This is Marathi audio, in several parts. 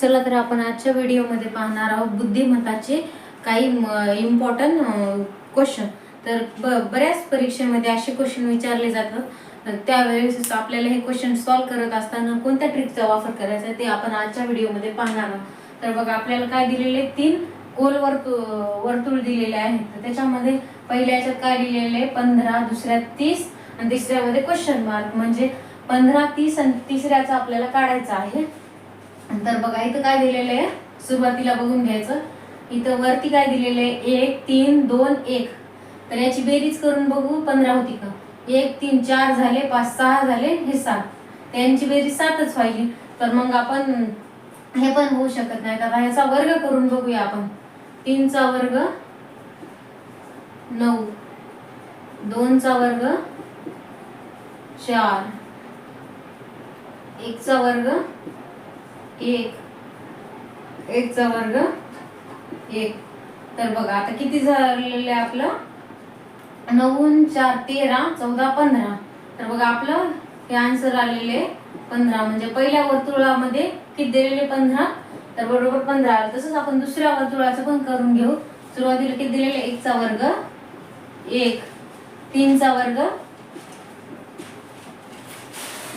चला तर आपण आजच्या व्हिडिओमध्ये पाहणार आहोत बुद्धिमत्ताचे काही इम्पॉर्टंट क्वेश्चन तर ब बऱ्याच परीक्षेमध्ये असे क्वेश्चन विचारले जातात. त्यावेळेस आपल्याला हे क्वेश्चन सॉल्व करत असताना कोणत्या ट्रिकचा वापर करायचा ते आपण आजच्या व्हिडिओमध्ये पाहणार आहोत. तर बघा आपल्याला काय दिलेले? तीन गोल वर्तुळ वर्तुळ दिलेले आहेत. तर त्याच्यामध्ये पहिल्या याच्यात काय दिलेले? आहे पंधरा दुसऱ्यात तीस आणि तिसऱ्यामध्ये क्वेश्चन मार्क म्हणजे पंधरा तीस आणि तिसऱ्याचा आपल्याला काढायचा आहे. तर बघा इथं काय दिलेलं आहे? सुरुवातीला बघून घ्यायचं. इथं वरती काय दिलेलं आहे? एक तीन दोन एक. तर याची बेरीज करून बघू पंधरा होती का? एक तीन चार झाले पाच सहा झाले हे सात. त्यांची बेरीज सातच व्हायची तर मग आपण हे पण होऊ शकत नाही. तर ह्याचा वर्ग करून बघूया आपण. तीनचा वर्ग नऊ. दोनचा वर्ग चार. एकचा वर्ग एक. एकचा वर्ग एक. तर बघा आता किती झालेलं आहे आपलं? नऊ चार तेरा चौदा पंधरा. तर बघा आपलं हे आन्सर आलेले पंधरा. म्हणजे पहिल्या वर्तुळामध्ये किती दिलेले पंधरा? तर बरोबर पंधरा आलं. तसंच आपण दुसऱ्या वर्तुळाचं पण करून घेऊ. सुरुवातीला किती दिलेले एकचा वर्ग. एक. तीनचा वर्ग.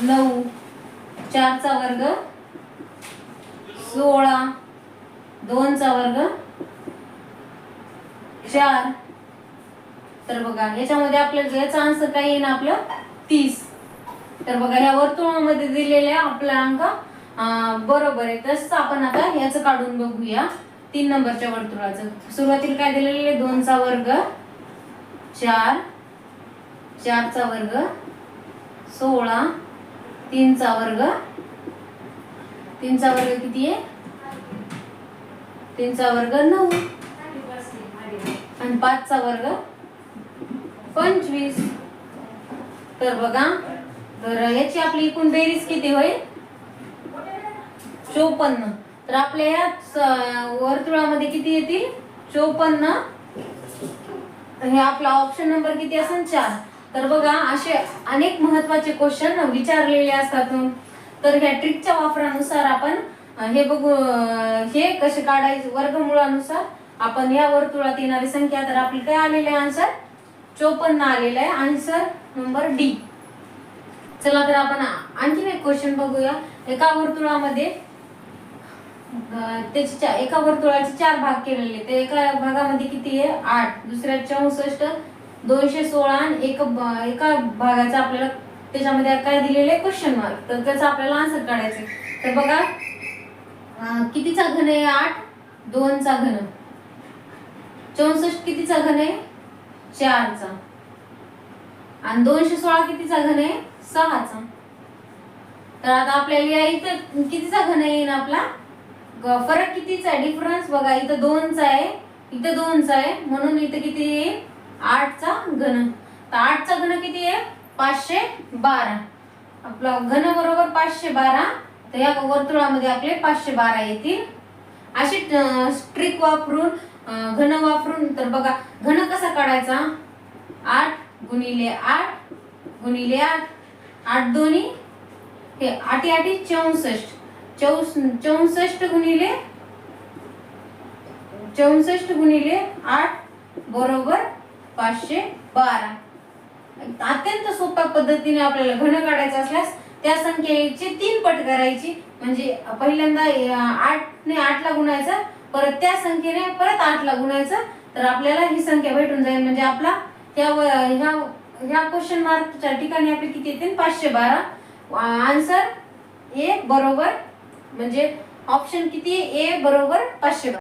नऊ. चारचा वर्ग. सोळा दोनचा वर्ग चार. तर बघा याच्यामध्ये आपल्याला याचा आन्सर काय येईल आपलं? तीस. तर बघा ह्या वर्तुळामध्ये दिलेले आपला अंक बरोबर आहे. तसंच आपण आता याचं काढून बघूया. तीन नंबरच्या वर्तुळाचं. सुरुवातीला काय दिलेलं आहे? दोनचा वर्ग चार. चारचा वर्ग सोळा. तीनचा वर्ग तीनचा वर्ग किती आहे? तीनचा वर्ग नऊ. आणि पाचचा वर्ग पंचवीस. तर बघा तर याची आपली एकूण बेरीज किती होईल? चोपन्न. तर आपल्या या वर्तुळामध्ये किती येतील? चोपन्न. हे आपला ऑप्शन नंबर किती असेल? चार. तर बघा असे अनेक महत्त्वाचे क्वेश्चन विचारलेले असतात तर ह्या ट्रिकच्या वापरानुसार आपण हे बघू हे कसे काढायचे वर्गमुळानुसार आपण या वर्तुळात येणारी संख्या तर आपली काय आलेले आन्सर चोपन्न आलेलं आहे. आन्सर नंबर डी चला तर आपण आणखीन एक क्वेश्चन बघूया. एका वर्तुळामध्ये अं, त्याचे एका वर्तुळाचे चार भाग केलेले ते एका भागामध्ये किती आहे? आठ. दुसऱ्या चौसष्ट दोनशे सोळा आणि एक एका भागाचा आपल्याला त्याच्यामध्ये काय दिलेले क्वेश्चन मार्क तर त्याचा आपल्याला आन्सर काढायचं आहे. तर बघा कितीचा घन आहे? आठ. दोनचा घन. चौसष्ट कितीचा घन आहे? चारचा. आणि दोनशे सोळा कितीचा घन आहे? सहाचा. तर आता आपल्याला या इथं कितीचा घन येईन आपला? फरक कितीचा आहे? डिफरन्स बघा इथं दोनचा आहे. इथं दोनचा आहे. म्हणून इथं किती येईल? आठचा घन. तर आठचा घन किती आहे? पाचशे बारा. आपला घन बरोबर पाचशे बारा. तर या वर्तुळामध्ये आपले पाचशे बारा येतील. अशी ट्रिक वापरून घन वापरून तर बघा घन कसा काढायचा? आठ गुणिले आठ गुणिले आठ. आठ दोन्ही हे आठी आठी चौसष्ट. चौस चौसष्ट गुणिले चौसष्ट गुणिले आठ बरोबर पाचशे बारा. अत्यंत सोप्या पद्धतीने आपल्याला घन काढायचं असल्यास त्या संख्येची तीन पट करायची. म्हणजे पहिल्यांदा अं, आठने आठला गुणायचा परत त्या संख्येने परत आठला गुणायचं तर आपल्याला ही संख्या भेटून जाईल. म्हणजे आपला त्या ह्या ह्या क्वेश्चन मार्कच्या ठिकाणी आपले किती येतील? पाचशे बारा. आन्सर ए बरोबर म्हणजे ऑप्शन किती? ए बरोबर पाचशे